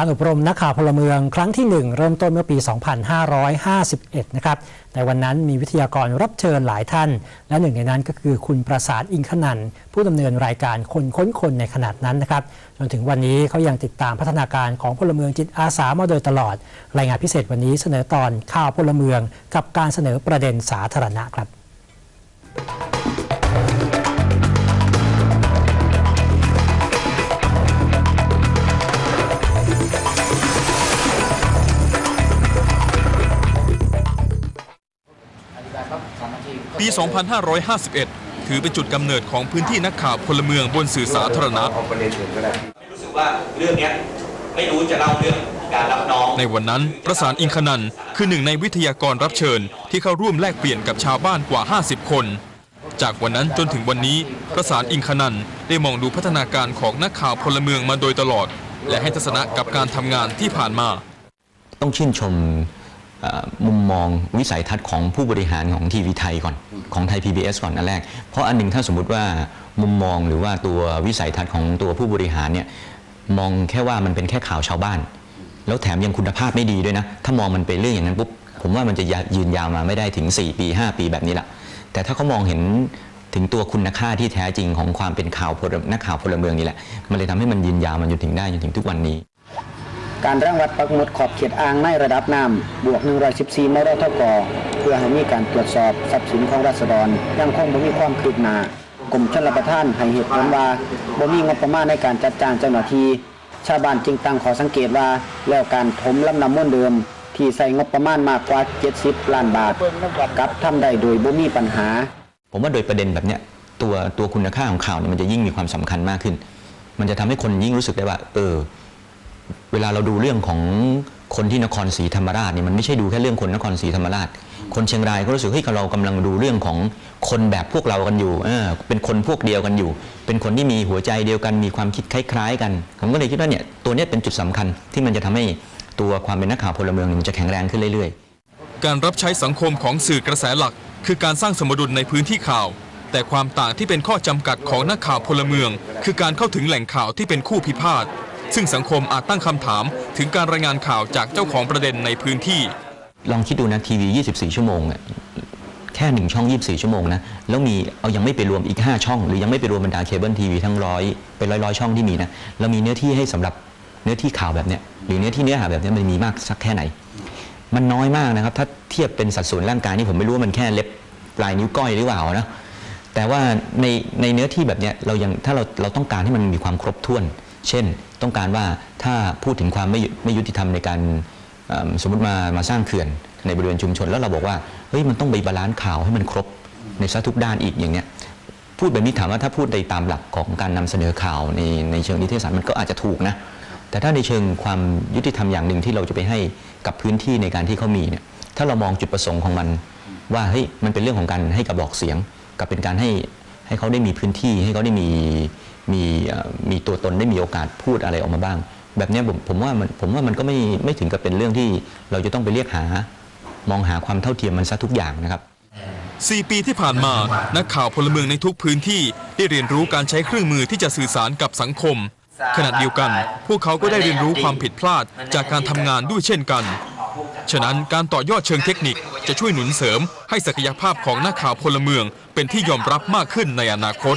การอบรมนักข่าวพลเมืองครั้งที่ 1 เริ่มต้นเมื่อปี 2551 นะครับ ในวันนั้นมีวิทยากรรับเชิญหลายท่าน และหนึ่งในนั้นก็คือคุณประสานอิงขนัน ผู้ดำเนินรายการคนค้นคนในขนาดนั้นนะครับ จนถึงวันนี้เขายังติดตามพัฒนาการของพลเมืองจิตอาสามาโดยตลอด รายงานพิเศษวันนี้เสนอตอนข่าวพลเมือง กับการเสนอประเด็นสาธารณะครับ ปี 2551 ถือเป็นจุดกำเนิดของพื้นที่นักข่าวพลเมืองบนสื่อสาธารณะ รู้สึกว่าเรื่องเนี้ยไม่รู้จะเล่าเรื่องการรับน้อง ในวันนั้นประสานอิงคนันท์คือหนึ่งในวิทยากรรับเชิญ ที่เข้าร่วมแลกเปลี่ยนกับชาวบ้านกว่า 50 คน จากวันนั้นจนถึงวันนี้ประสานอิงคนันท์ได้มองดูพัฒนาการของนักข่าวพลเมืองมาโดยตลอด และให้ทัศนะกับการทำงานที่ผ่านมา ต้องชื่นชมเอ่อ มุมมองวิสัยทัศน์ของผู้บริหารของทีวีไทยก่อนของไทย PBS ก่อนอันแรก เพราะอันหนึ่งถ้าสมมุติว่ามุมมองหรือว่าตัววิสัยทัศน์ของตัวผู้บริหารเนี่ยมองแค่ว่ามันเป็นแค่ข่าวชาวบ้าน แล้วแถมยังคุณภาพไม่ดีด้วยนะ ถ้ามองมันเป็นเรื่องอย่างนั้นปุ๊บผมว่ามันจะยืนยาวมาไม่ได้ถึง 4 ปี 5 ปีแบบนี้ละแต่ถ้าเขามองเห็นถึงตัวคุณค่าที่แท้จริงของความเป็นข่าวนักข่าวพลเมืองนี่แหละ มันเลยทำให้มันยืนยาวมันจนถึงได้จนถึงทุกวันนี้ การร่างวัดปักหมุดขอบเขตอ่างในระดับน้ำบวก 114มรทกเพื่อให้มีการตรวจสอบทรัพย์สินของรัษฎรยังคงบ่มีความคืบหน้ากรมชลประทานให้เหตุผลว่าบ่มีงบประมาณในการจัดจ้างเจ้าหน้าที่ชาวบ้านจึงตั้งขอสังเกตว่าแล้วการถมลำน้ำม้วนเดิม ที่ใส่งบประมาณมากกว่า 70 ล้านบาทกับทำได้โดยบ่มีปัญหา ผมว่าโดยประเด็นแบบเนี้ยตัวตัวคุณค่าของข่าวเนี่ยมันจะยิ่งมีความสำคัญมากขึ้น มันจะทำให้คนยิ่งรู้สึกได้ว่า เออ เวลาเราดูเรื่องของคนที่นครศรีธรรมราชเนี่ยมันไม่ใช่ดูแค่เรื่องคนนครศรีธรรมราช คนเชียงรายก็รู้สึกเฮ้ยเรากำลังดูเรื่องของคนแบบพวกเรากันอยู่เออเป็นคนพวกเดียวกันอยู่ เป็นคนที่มีหัวใจเดียวกัน มีความคิดคล้ายๆ กัน ผมก็เลยคิดว่าเนี่ยตัวนี้เป็นจุดสำคัญที่มันจะทำให้ตัวความเป็นนักข่าวพลเมืองมันจะแข็งแรงขึ้นเรื่อยๆ การรับใช้สังคมของสื่อกระแสหลัก คือการสร้างสมดุลในพื้นที่ข่าว แต่ความต่างที่เป็นข้อจำกัดของนักข่าวพลเมือง คือการเข้าถึงแหล่งข่าวที่เป็นคู่พิพาท ซึ่งสังคมอาจตั้งคำถามถึงการรายงานข่าวจากเจ้าของประเด็นในพื้นที่ ลองคิดดูนะทีวี 24 ชั่วโมงแค่หนึ่งช่อง 24 ชั่วโมงนะแล้วมีเอายังไม่ไปรวมอีก 5 ช่อง หรือยังไม่ไปรวมบรรดาเคเบิลทีวีทั้งร้อยเป็นร้อยร้อยช่องที่มีนะเรามีเนื้อที่ให้สำหรับเนื้อที่ข่าวแบบเนี้ยหรือเนื้อที่เนื้อหาแบบเนี้ยมันมีมากสักแค่ไหน มันน้อยมากนะครับ ถ้าเทียบเป็นสัดส่วนร่างกายนี่ผมไม่รู้ว่ามันแค่เล็บปลายนิ้วก้อยหรือเปล่านะแต่ว่าในในเนื้อที่แบบเนี้ยเรายังถ้าเราเราต้องการให้มันมีความครบถ้วน เช่น ต้องการว่าถ้าพูดถึงความไม่ไม่ยุติธรรมในการสมมติมามาสร้างเขื่อนในบริเวณชุมชน แล้วเราบอกว่าเฮ้ยมันต้องไปบาลานซ์ข่าวให้มันครบในซะทุกด้านอีกอย่างเนี้ยพูดแบบนี้ถามว่าถ้าพูดในตามหลักของการนำเสนอข่าวในในเชิงนิเทศศาสตร์มันก็อาจจะถูกนะแต่ถ้าในเชิงความยุติธรรมอย่างหนึ่งที่เราจะไปให้กับพื้นที่ในการที่เขามีเนี่ยถ้าเรามองจุดประสงค์ของมันว่าเฮ้ยมันเป็นเรื่องของการให้กระบอกเสียง กับเป็นการให้ให้เขาได้มีพื้นที่ให้เขาได้มี มีมีตัวตนได้มีโอกาสพูดอะไรออกมาบ้าง แบบนี้ผมผมว่ามันผมว่ามันก็ไม่ไม่ถึงกับเป็นเรื่องที่เราจะต้องไปเรียกหา มองหาความเท่าเทียมมันซะทุกอย่างนะครับ 4 ปีที่ผ่านมา นักข่าวพลเมืองในทุกพื้นที่ได้เรียนรู้การใช้เครื่องมือที่จะสื่อสารกับสังคม ขณะเดียวกัน พวกเขาก็ได้เรียนรู้ความผิดพลาดจากการทำงานด้วยเช่นกัน ฉะนั้นการต่อยอดเชิงเทคนิคจะช่วยหนุนเสริม ให้ศักยภาพของนักข่าวพลเมืองเป็นที่ยอมรับมากขึ้นในอนาคต